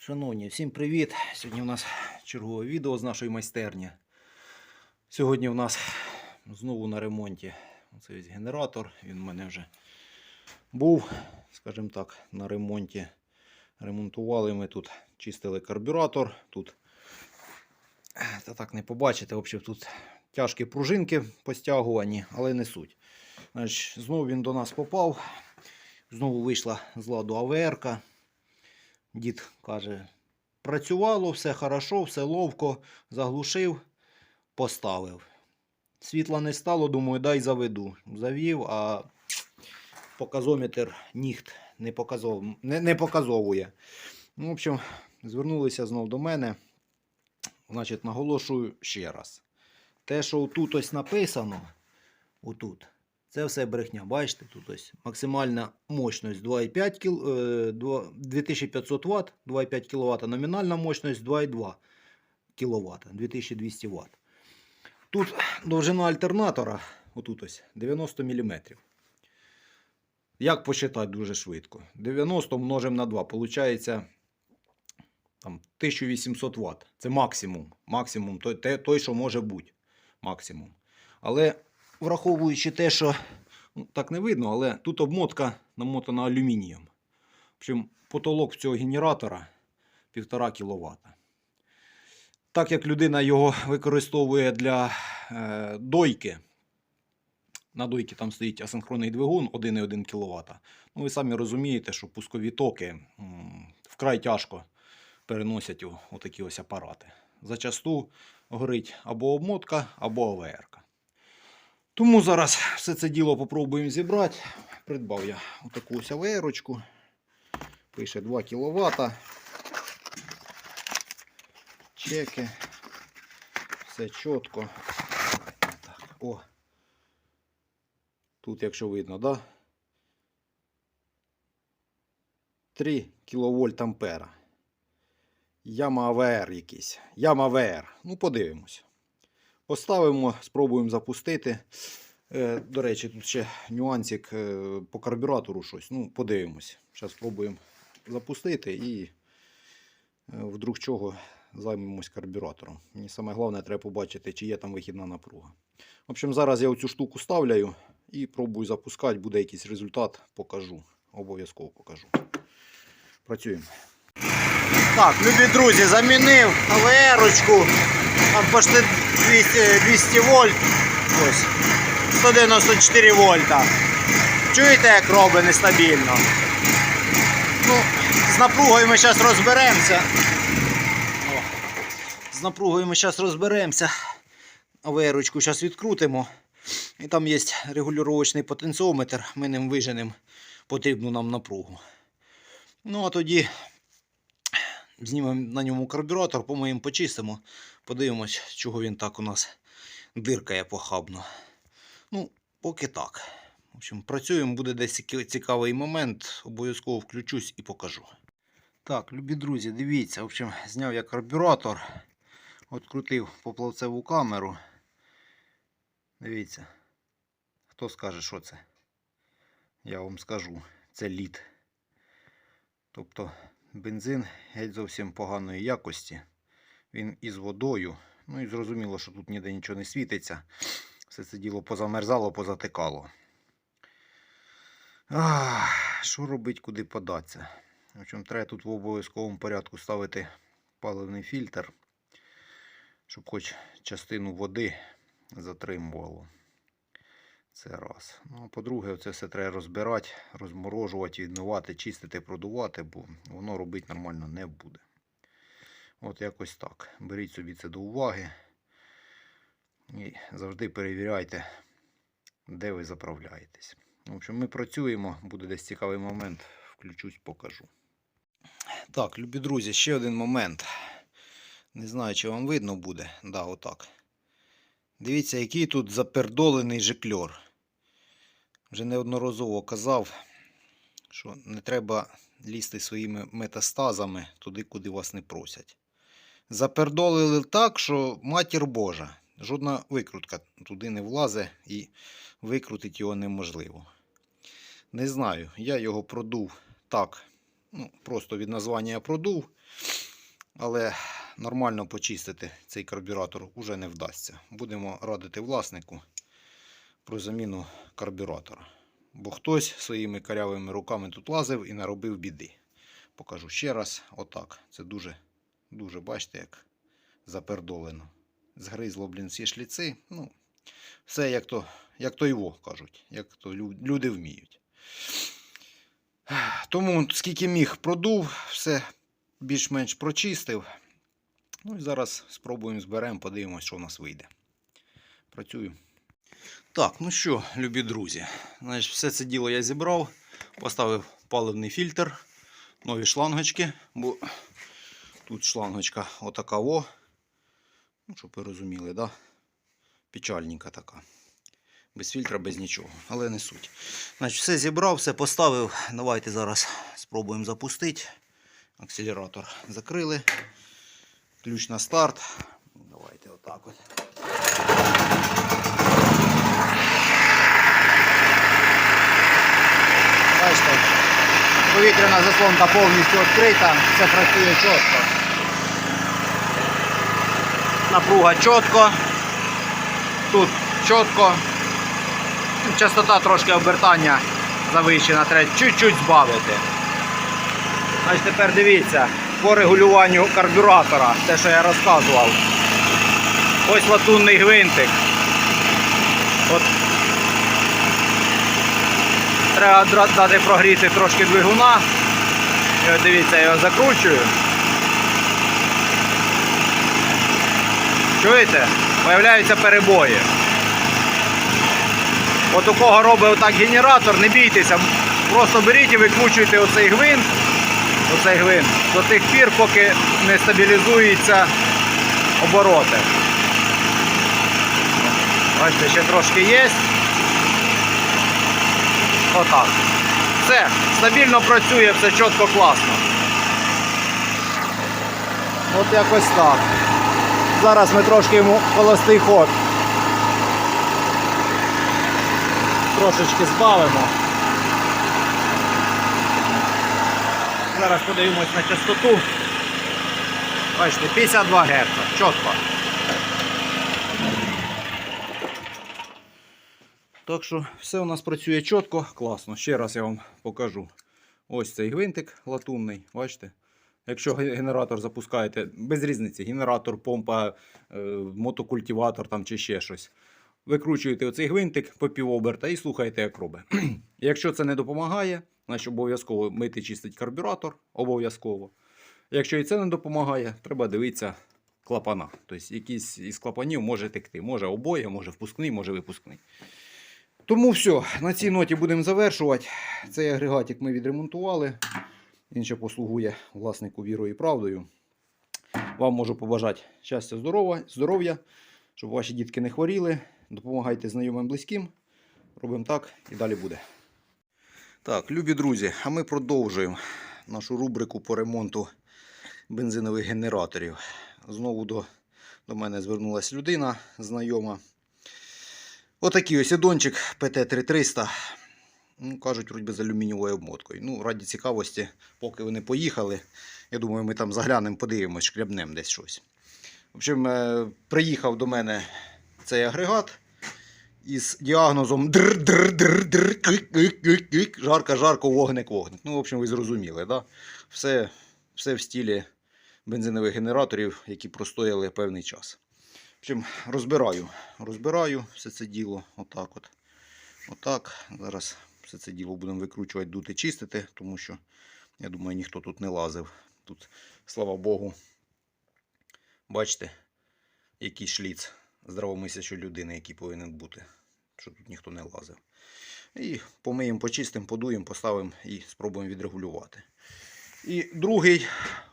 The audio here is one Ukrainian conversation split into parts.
Шановні, всім привіт! Сьогодні у нас чергове відео з нашої майстерні. Сьогодні у нас знову на ремонті оцей ось генератор. Він у мене вже був, скажімо так, на ремонті. Ремонтували ми тут, чистили карбюратор. Тут, та так не побачите, взагалі тут тяжкі пружинки постягувані, але не суть. Значить, знову він до нас попав. Знову вийшла з ладу АВР-ка. Дід каже, працювало, все хорошо, все ловко, заглушив, поставив. Світла не стало, думаю, дай заведу. Завів, а показометр ніхт не, показов, не, не показовує. Ну, в общем, звернулися знов до мене. Значить, наголошую ще раз. Те, що тут ось написано, отут, це все брехня. Бачите, тут ось максимальна мощність 2,5 кіл, е, 2 2500 Вт, 2,5 кВт, номінальна мощність 2,2 кВт, 2200 Вт. Тут довжина альтернатора, отут ось 90 мм. Як посчитати дуже швидко? 90 множимо на 2, виходить там, 1800 Вт. Це максимум. Максимум той, той, що може бути. Максимум. Але враховуючи те, що ну, так не видно, але тут обмотка намотана алюмінієм. В потолок цього генератора 1,5 кВт. Так як людина його використовує для е, дойки, на дойці там стоїть асинхронний двигун 1,1 кВт. Ну, ви самі розумієте, що пускові токи м, вкрай тяжко переносять у, такі ось апарати. Зачасту горить або обмотка, або АВР. Тому зараз все це діло попробуємо зібрати. Придбав я отаку ось АВРочку. Пише 2 кВт. Чеки. Все чітко. Так, о. Тут, якщо видно, да? 3 кВт ампера. Яма АВР якийсь. Яма АВР. Ну, подивимось. Поставимо, спробуємо запустити. Е, до речі, тут ще нюансик е, по карбюратору щось. Ну, подивимось. Зараз спробуємо запустити і е, вдруг чого займемось карбюратором. Мені саме головне треба побачити, чи є там вихідна напруга. В общем, зараз я оцю штуку ставляю і пробую запускати. Буде якийсь результат, покажу. Обов'язково покажу. Працюємо. Так, любі друзі, замінив АВРочку. Там почти 200, 200 вольт. Ось. 194 вольта. Чуєте, як робить нестабільно? Ну, з напругою ми зараз розберемося. О, з напругою ми зараз розберемося. АВРочку зараз відкрутимо. І там є регулювачний потенціометр. Ми ним виженемо потрібну нам напругу. Ну, а тоді знімемо на ньому карбюратор, помиємо, почистимо, подивимось, чого він так у нас диркає похабно. Ну, поки так. В общем, працюємо, буде десь цікавий момент, обов'язково включусь і покажу. Так, любі друзі, дивіться, в общем, зняв я карбюратор, відкрутив поплавцеву камеру. Дивіться, хто скаже, що це? Я вам скажу, це лід. Тобто бензин геть зовсім поганої якості. Він із водою. Ну і зрозуміло, що тут ніде нічого не світиться. Все це діло позамерзало, позатикало. Ах, що робить, куди податися? В общем, треба тут в обов'язковому порядку ставити паливний фільтр, щоб хоч частину води затримувало. Це раз. Ну, а по-друге, це все треба розбирати, розморожувати, відмивати, чистити, продувати, бо воно робити нормально не буде. От якось так. Беріть собі це до уваги. І завжди перевіряйте, де ви заправляєтесь. В общем, ми працюємо, буде десь цікавий момент. Включусь, покажу. Так, любі друзі, ще один момент. Не знаю, чи вам видно буде. Да, отак. Дивіться, який тут запердолений жикльор. Вже неодноразово казав, що не треба лізти своїми метастазами туди, куди вас не просять. Запердолили так, що матір Божа. Жодна викрутка туди не влазе і викрутити його неможливо. Не знаю, я його продув так Ну, просто від названня продув. Але нормально почистити цей карбюратор уже не вдасться. Будемо радити власнику про заміну карбюратора. Бо хтось своїми карявими руками тут лазив і наробив біди. Покажу ще раз. Отак. Це дуже, дуже, бачите, як запердолено. Згризло, блін, всі шліци. Ну, все як то, як то його кажуть, як то люди вміють. Тому скільки міг продув, все більш-менш прочистив. Ну і зараз спробуємо зберемо, подивимось, що в нас вийде. Працюю. Так, ну що, любі друзі, значить, все це діло я зібрав, поставив паливний фільтр, нові шлангочки, бо тут шлангочка отака во. Ну, щоб ви розуміли, да? Печальненька така. Без фільтра, без нічого, але не суть. Значить, все зібрав, все поставив. Давайте зараз спробуємо запустити. Акселератор закрили. Ключ на старт. Давайте отак от. Бачите, повітряна заслонка повністю відкрита, все працює чітко. Напруга чітко. Тут чітко. Частота трошки обертання завищена, треба чуть-чуть збавити. Значить, тепер дивіться, по регулюванню карбюратора, те, що я розказував. Ось латунний гвинтик. Треба дати прогріти трошки двигуна. І от дивіться, я його закручую. Чуєте? Появляються перебої. От у кого робить отак генератор, не бійтеся, просто беріть і викручуйте оцей гвинт, оцей гвинт до тих пір, поки не стабілізуються обороти. Бачите, ще трошки є. Отак. Все, стабільно працює, все чітко класно. От якось так. Зараз ми трошки йому холостий ход. Трошечки збавимо. Зараз подивимось на частоту. Бачите, 52 Гц. Чітко. Так що все у нас працює чітко, класно. Ще раз я вам покажу. Ось цей гвинтик латунний, бачите? Якщо генератор запускаєте, без різниці, генератор, помпа, е, мотокультиватор там чи ще щось. Викручуєте оцей гвинтик по півоберта і слухаєте, як робить. Якщо це не допомагає, значить обов'язково мити чистить карбюратор, обов'язково. Якщо і це не допомагає, треба дивитися клапана. Тобто якийсь із клапанів може текти. Може обоє, може впускний, може випускний. Тому все, на цій ноті будемо завершувати. Цей агрегатик ми відремонтували. Він ще послугує власнику вірою і правдою. Вам можу побажати щастя, здоров'я, щоб ваші дітки не хворіли. Допомагайте знайомим близьким. Робимо так і далі буде. Так, любі друзі, а ми продовжуємо нашу рубрику по ремонту бензинових генераторів. Знову до, до мене звернулася людина знайома. Отакий ось ідончик ПТ-3300. Ну, кажуть, вроді з алюмінієвою обмоткою. Ну, раді цікавості, поки вони поїхали. Я думаю, ми там заглянемо, подивимось, шкрябнемо десь щось. В общем, е, приїхав до мене цей агрегат із діагнозом жарко-жарко, вогник-вогник. Ну, в общем, ви зрозуміли, да? все, все в стілі бензинових генераторів, які простояли певний час. В розбираю, розбираю все це діло. Отак от. Отак. Зараз все це діло будемо викручувати, дути, чистити, тому що, я думаю, ніхто тут не лазив. Тут, слава Богу, бачите, який шліц здравомислящої людини, який повинен бути, що тут ніхто не лазив. І помиємо, почистимо, подуємо, поставимо і спробуємо відрегулювати. І другий,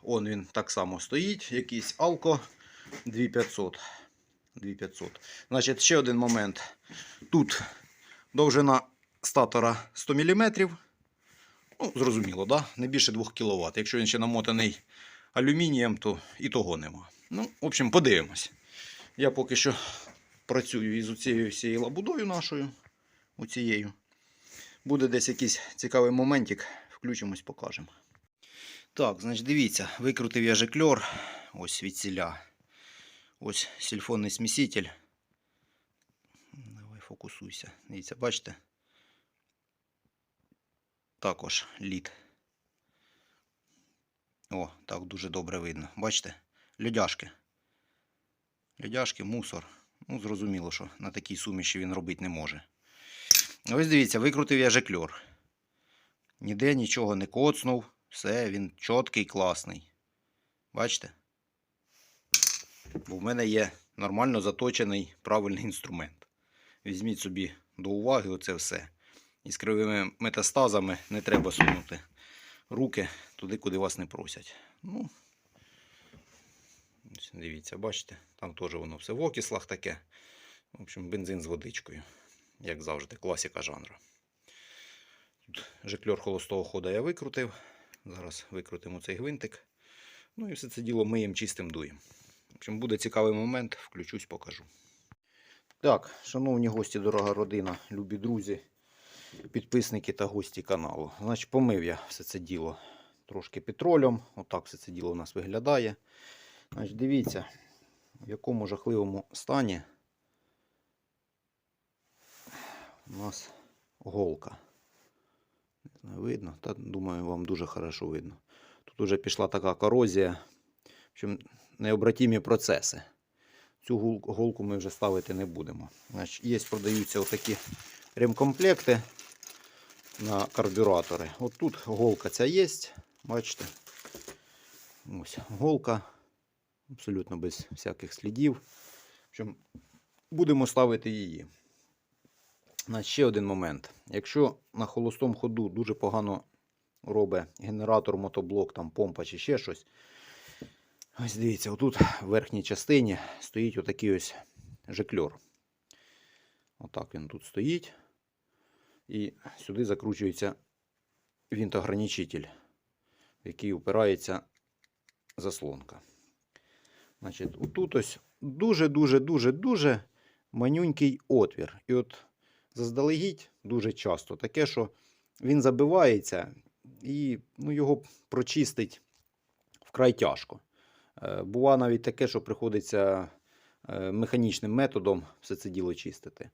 он він так само стоїть, якийсь Алко 2500. 2500. Значить, ще один момент. Тут довжина статора 100 мм. Ну, зрозуміло, да? не більше 2 кВт. Якщо він ще намотаний алюмінієм, то і того нема. Ну, в общем, подивимось. Я поки що працюю із цією всією лабудою нашою. Оцією. Буде десь якийсь цікавий моментик. Включимось, покажемо. Так, значить, дивіться, викрутив я жекльор. Ось від ціля. Ось сільфонний сміситель. Давай фокусуйся. Дивіться, бачите? Також лід. О, так дуже добре видно. Бачите? Льодяшки. Льодяшки, мусор. Ну, зрозуміло, що на такій суміші він робити не може. Ось дивіться, викрутив я жекльор. Ніде нічого не коцнув. Все, він чіткий, класний. Бачите? Бо в мене є нормально заточений правильний інструмент. Візьміть собі до уваги оце все. І з кривими метастазами не треба сунути руки туди, куди вас не просять. Ну, дивіться, бачите, там теж воно все в окислах таке. В общем, бензин з водичкою, як завжди, класика жанру. Тут жекльор холостого хода я викрутив. Зараз викрутимо цей гвинтик. Ну і все це діло миємо чистим дуєм. Общем, буде цікавий момент, включусь, покажу. Так, шановні гості, дорога родина, любі друзі, підписники та гості каналу. Значить, помив я все це діло трошки петролем. Отак все це діло у нас виглядає. Значить, дивіться, в якому жахливому стані у нас голка. Не знаю, видно? Та, думаю, вам дуже хорошо видно. Тут вже пішла така корозія. В общем, необратимі процеси. Цю голку ми вже ставити не будемо. Значить, є, продаються отакі ремкомплекти на карбюратори. От тут голка ця є. Бачите? Ось голка. Абсолютно без всяких слідів. Будемо ставити її. Значить, ще один момент. Якщо на холостому ходу дуже погано робить генератор, мотоблок, там помпа чи ще щось. Ось дивіться, отут в верхній частині стоїть отакий ось жекльор. Отак він тут стоїть. І сюди закручується вінтограничитель, в який упирається заслонка. Значить, отут ось дуже-дуже-дуже-дуже манюнький отвір. І от заздалегідь дуже часто таке, що він забивається і ну, його прочистить вкрай тяжко. Е, Бува навіть таке, що приходиться е, механічним методом все це діло чистити.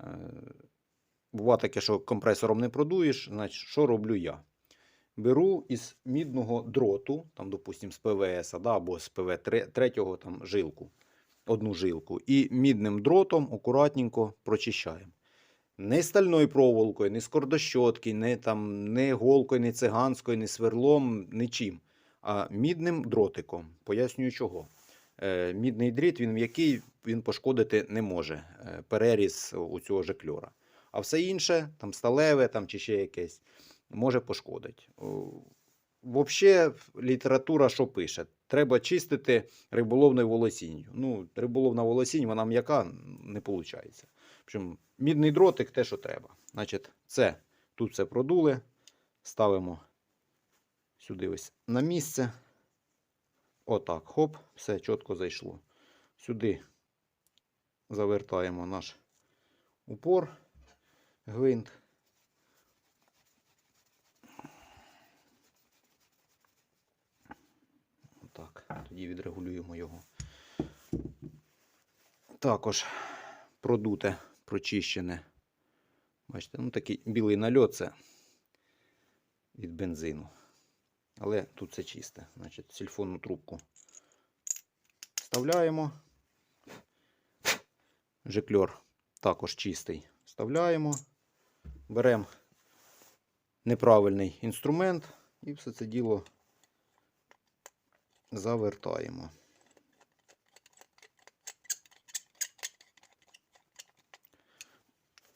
Е, Бува таке, що компресором не продуєш, значить, що роблю я? Беру із мідного дроту, там, допустим, з ПВС да, або з ПВ 3 там, жилку, одну жилку, і мідним дротом акуратненько прочищаємо. Не стальною проволокою, не з кордощотки, не, там, не голкою, не циганською, не сверлом, нічим. А мідним дротиком. Пояснюю чого. Е, мідний дріт, він м'який, він пошкодити не може. Е, переріз у цього жекльора. А все інше, там сталеве там, чи ще якесь, може пошкодити. Взагалі, література що пише? Треба чистити риболовною волосінню. Ну, риболовна волосінь, вона м'яка, не виходить. Общем, мідний дротик те, що треба. Значить, це тут все продули. Ставимо сюди ось на місце. Отак, хоп, все чітко зайшло. Сюди завертаємо наш упор, гвинт. Отак, тоді відрегулюємо його. Також продуте, прочищене. Бачите, ну такий білий нальот це від бензину. Але тут це чисте. Значить, сильфонну трубку вставляємо. Жекльор також чистий. Вставляємо. Беремо неправильний інструмент і все це діло завертаємо.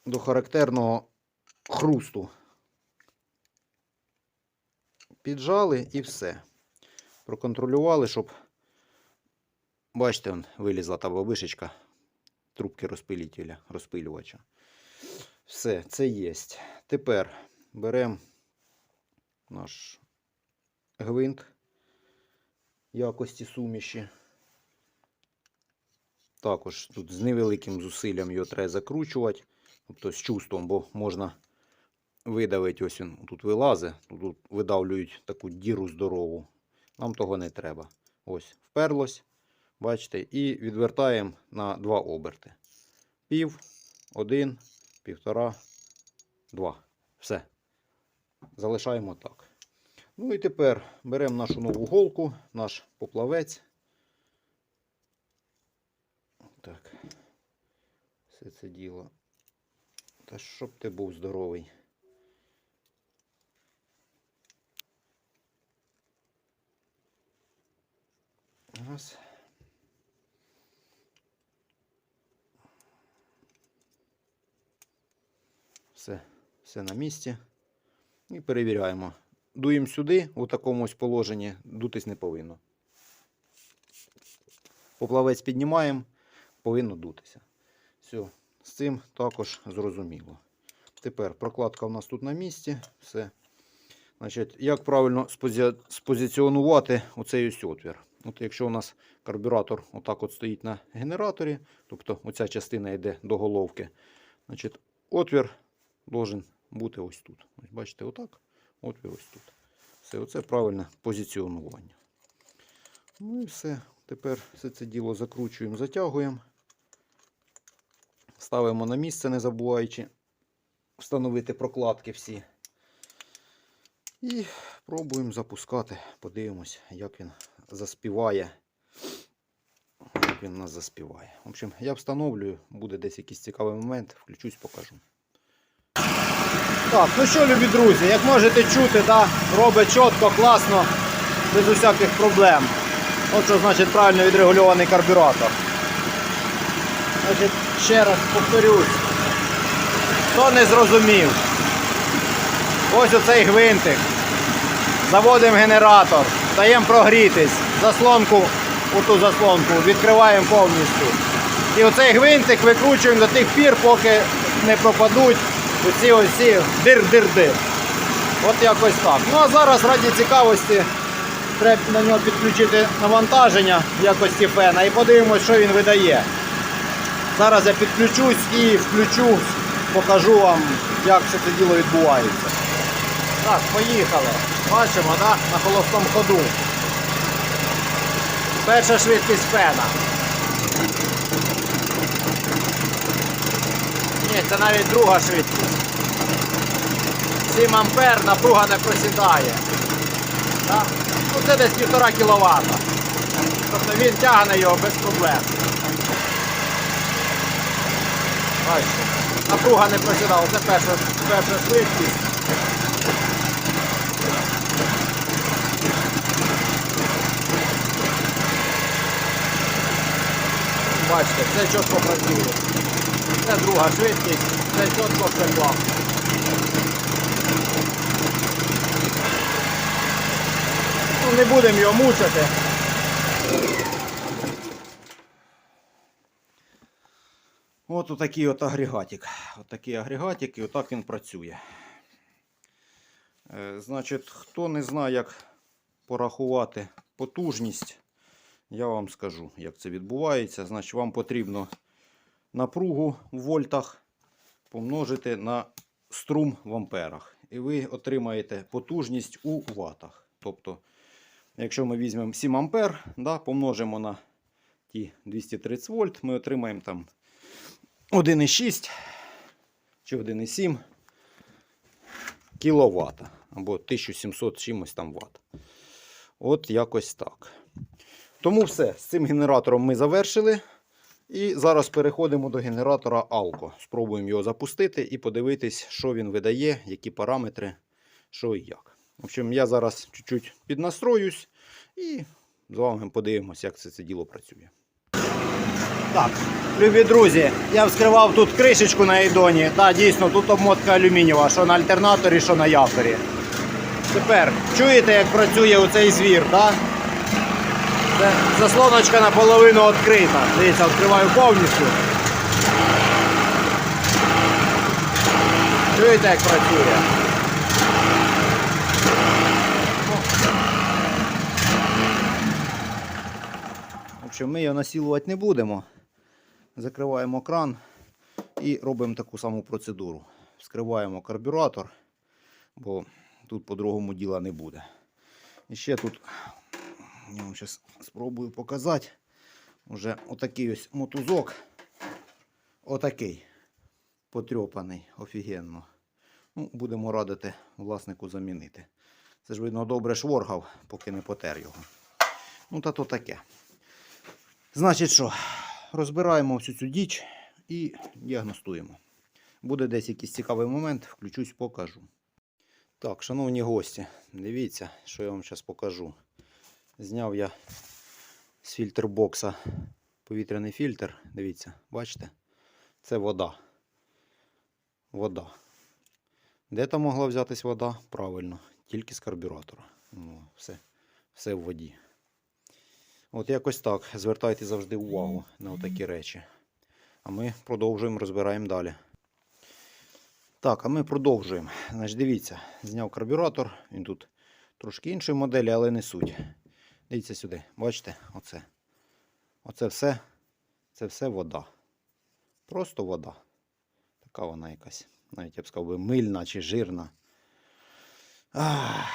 До характерного хрусту піджали і все. Проконтролювали, щоб, бачите, вилізла та бабишечка трубки розпилителя, розпилювача. Все, це є. Тепер беремо наш гвинт якості суміші. Також тут з невеликим зусиллям його треба закручувати, тобто з чувством, бо можна видавить, ось він тут вилазить, тут видавлюють таку діру здорову. Нам того не треба. Ось, вперлось, бачите, і відвертаємо на два оберти. Пів, один, півтора, два. Все. Залишаємо так. Ну і тепер беремо нашу нову голку, наш поплавець. Так. Все це діло. Та щоб ти був здоровий. Раз. Все, все на місці. І перевіряємо. Дуємо сюди, у такому ось положенні, дутись не повинно. Поплавець піднімаємо, повинно дутися. Все, з цим також зрозуміло. Тепер прокладка у нас тут на місці. Все. Значить, як правильно спозиціонувати оцей ось отвір? От якщо у нас карбюратор отак от стоїть на генераторі, тобто оця частина йде до головки, значить, отвір должен бути ось тут. Ось бачите, отак. Отвір ось тут. Все, оце правильне позиціонування. Ну і все. Тепер все це діло закручуємо, затягуємо. Ставимо на місце, не забуваючи встановити прокладки всі. І пробуємо запускати. Подивимось, як він заспіває. Як він у нас заспіває. В общем, я встановлюю, буде десь якийсь цікавий момент, включусь, покажу. Так, ну що, любі друзі, як можете чути, да, робить чітко, класно, без усяких проблем. От що значить правильно відрегульований карбюратор. Значить, ще раз повторюсь. Хто не зрозумів? Ось оцей гвинтик. Заводимо генератор, даємо прогрітись, заслонку, оту заслонку відкриваємо повністю. І оцей гвинтик викручуємо до тих пір, поки не пропадуть оці оці дир-дир-дир. От якось так. Ну а зараз раді цікавості треба на нього підключити навантаження якості фена і подивимось, що він видає. Зараз я підключусь і включу, покажу вам, як все це діло відбувається. Так, поїхали. Бачимо, да? на холостому ходу. Перша швидкість фена. Ні, це навіть друга швидкість. 7 ампер, напруга не просідає. Да? Ну, це десь 1,5 кВт. Тобто він тягне його без проблем. Бачите, напруга не просідала. Це перша, перша швидкість. Бачите, все чітко працює. Це друга швидкість, все чітко, все. Ну, не будемо його мучити. От отакий от агрегатик. Отакий агрегатик і отак він працює. Е, Значить, хто не знає, як порахувати потужність, я вам скажу, як це відбувається. Значить, вам потрібно напругу в вольтах помножити на струм в амперах. І ви отримаєте потужність у ватах. Тобто, якщо ми візьмемо 7 ампер, да, помножимо на ті 230 вольт, ми отримаємо там 1,6 чи 1,7 кВт або 1700 чимось там ватт. От якось так. Тому все, з цим генератором ми завершили. І зараз переходимо до генератора Alco. Спробуємо його запустити і подивитись, що він видає, які параметри, що і як. В общем, я зараз чуть-чуть піднастроюсь і з вами подивимося, як це, це діло працює. Так, любі друзі, я вскривав тут кришечку на ейдоні. Так, дійсно, тут обмотка алюмінієва, що на альтернаторі, що на якорі. Тепер чуєте, як працює оцей звір, так? Це заслоночка наполовину відкрита. Дивіться, відкриваю повністю. Чуєте, як працює? Ми його насілувати не будемо. Закриваємо кран і робимо таку саму процедуру. Вскриваємо карбюратор бо тут по-другому діла не буде. І ще тут, я вам зараз спробую показати. Уже отакий ось мотузок. Отакий. Потрьопаний, офігенно. Ну, будемо радити власнику замінити. Це ж, видно, добре шворгав, поки не потер його. Ну, та то таке. Значить що, розбираємо всю цю діч і діагностуємо. Буде десь якийсь цікавий момент, включусь, покажу. Так, шановні гості, дивіться, що я вам зараз покажу. Зняв я з фільтрбокса повітряний фільтр. Дивіться, бачите? Це вода. Вода. Де там могла взятись вода? Правильно, тільки з карбюратора. Ну, все, все в воді. От якось так. Звертайте завжди увагу на такі речі. А ми продовжуємо, розбираємо далі. Так, а ми продовжуємо. Значить, дивіться, зняв карбюратор. Він тут трошки іншої моделі, але не суть. Дивіться сюди, бачите, оце. Оце все. Це все вода. Просто вода. Така вона якась. Навіть я б сказав би мильна чи жирна. Ах.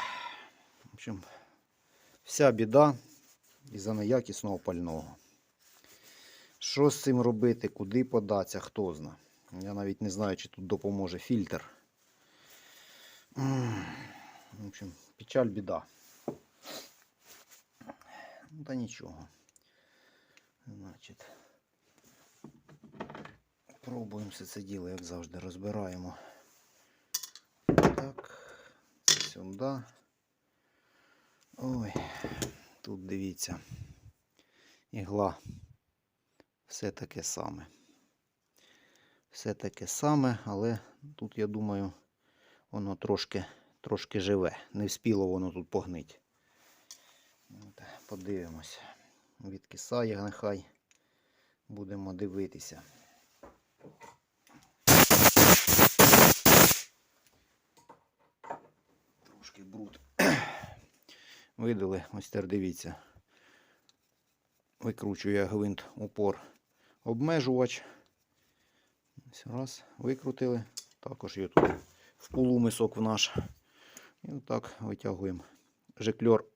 В общем, вся біда із-за неякісного пального. Що з цим робити, куди податися, хто зна. Я навіть не знаю, чи тут допоможе фільтр. В общем, печаль біда. Ну, та нічого. Значить, пробуємо все це діло, як завжди, розбираємо. Так, сюди. Ой, тут дивіться. Ігла. Все таке саме. Все таке саме, але тут, я думаю, воно трошки, трошки живе. Не вспіло воно тут погнить. От, подивимось. Відкисає нехай. Будемо дивитися. Трошки бруд. Видали, ось тепер дивіться. Викручую я гвинт упор обмежувач. Ось раз, викрутили. Також його тут в полумисок в наш. І отак витягуємо жикльор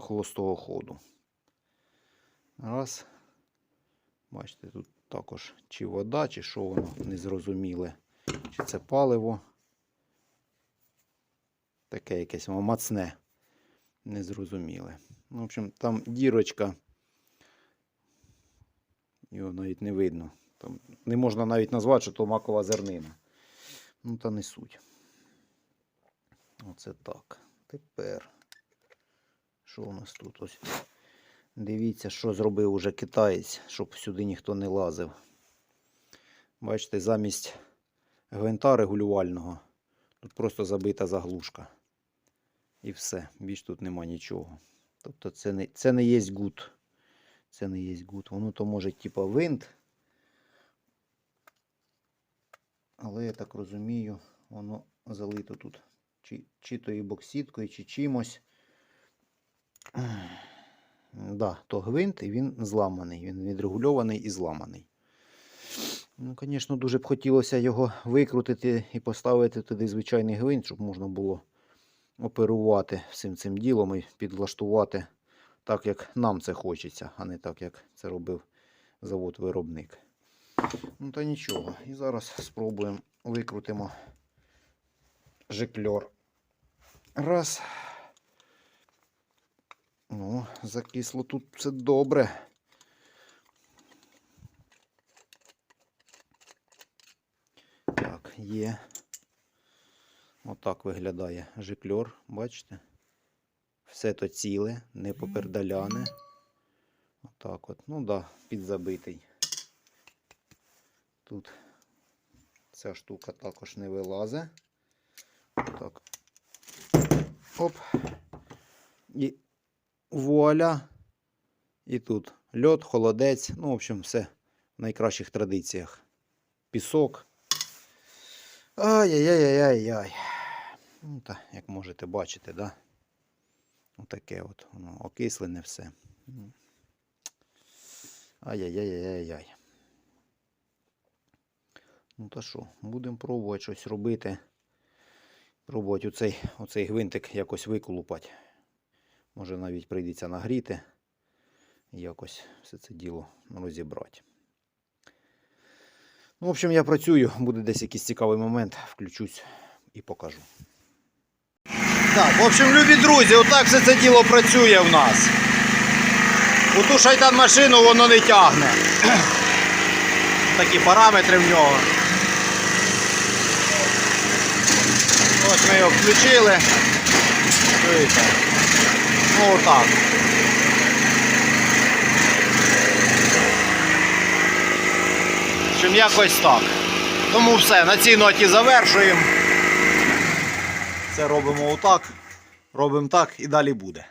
холостого ходу. Раз. Бачите, тут також чи вода, чи що воно незрозуміле. Чи це паливо. Таке якесь мацне. Незрозуміле. Ну, в общем, там дірочка. Його навіть не видно. Там не можна навіть назвати, що то макова зернина. Ну, та не суть. Оце так. Тепер. Що у нас тут? Ось. Дивіться, що зробив уже китаєць, щоб сюди ніхто не лазив. Бачите, замість гвинта регулювального тут просто забита заглушка. І все. Більш тут нема нічого. Тобто це не, це не є гуд. Це не є гуд. Воно то може типа винт. Але я так розумію, воно залито тут чи, чи то і боксіткою, чи чимось. Да, то гвинт і він зламаний. Він відрегульований і зламаний. Ну, звісно, дуже б хотілося його викрутити і поставити туди звичайний гвинт, щоб можна було оперувати всім цим ділом і підлаштувати так, як нам це хочеться, а не так, як це робив завод-виробник. Ну та нічого. І зараз спробуємо викрутимо жикльор. Раз. Ну, закисло тут все добре. Так, є. Отак виглядає жикльор, бачите? Все то ціле, не попердаляне. Отак от. Ну да, підзабитий. Тут ця штука також не вилазить. Так. Оп. І вуаля. І тут льод, холодець. Ну, в общем, все в найкращих традиціях. Пісок. Ай-яй-яй-яй-яй. Ну, та, як можете бачити, да? Отаке от, воно окислене все. Ай-яй-яй-яй-яй. Ну та що, будемо пробувати щось робити. Пробувати оцей, оцей гвинтик якось виколупати. Може навіть прийдеться нагріти. Якось все це діло розібрати. Ну, в общем, я працюю, буде десь якийсь цікавий момент, включусь і покажу. Так, в общем, любі друзі, отак все це діло працює в нас. У ту шайтан машину воно не тягне. Такі параметри в нього. Ось ми його включили. Чуєте? Ну отак. Чим якось так. Тому все, на цій ноті завершуємо. Це робимо отак, робимо так і далі буде.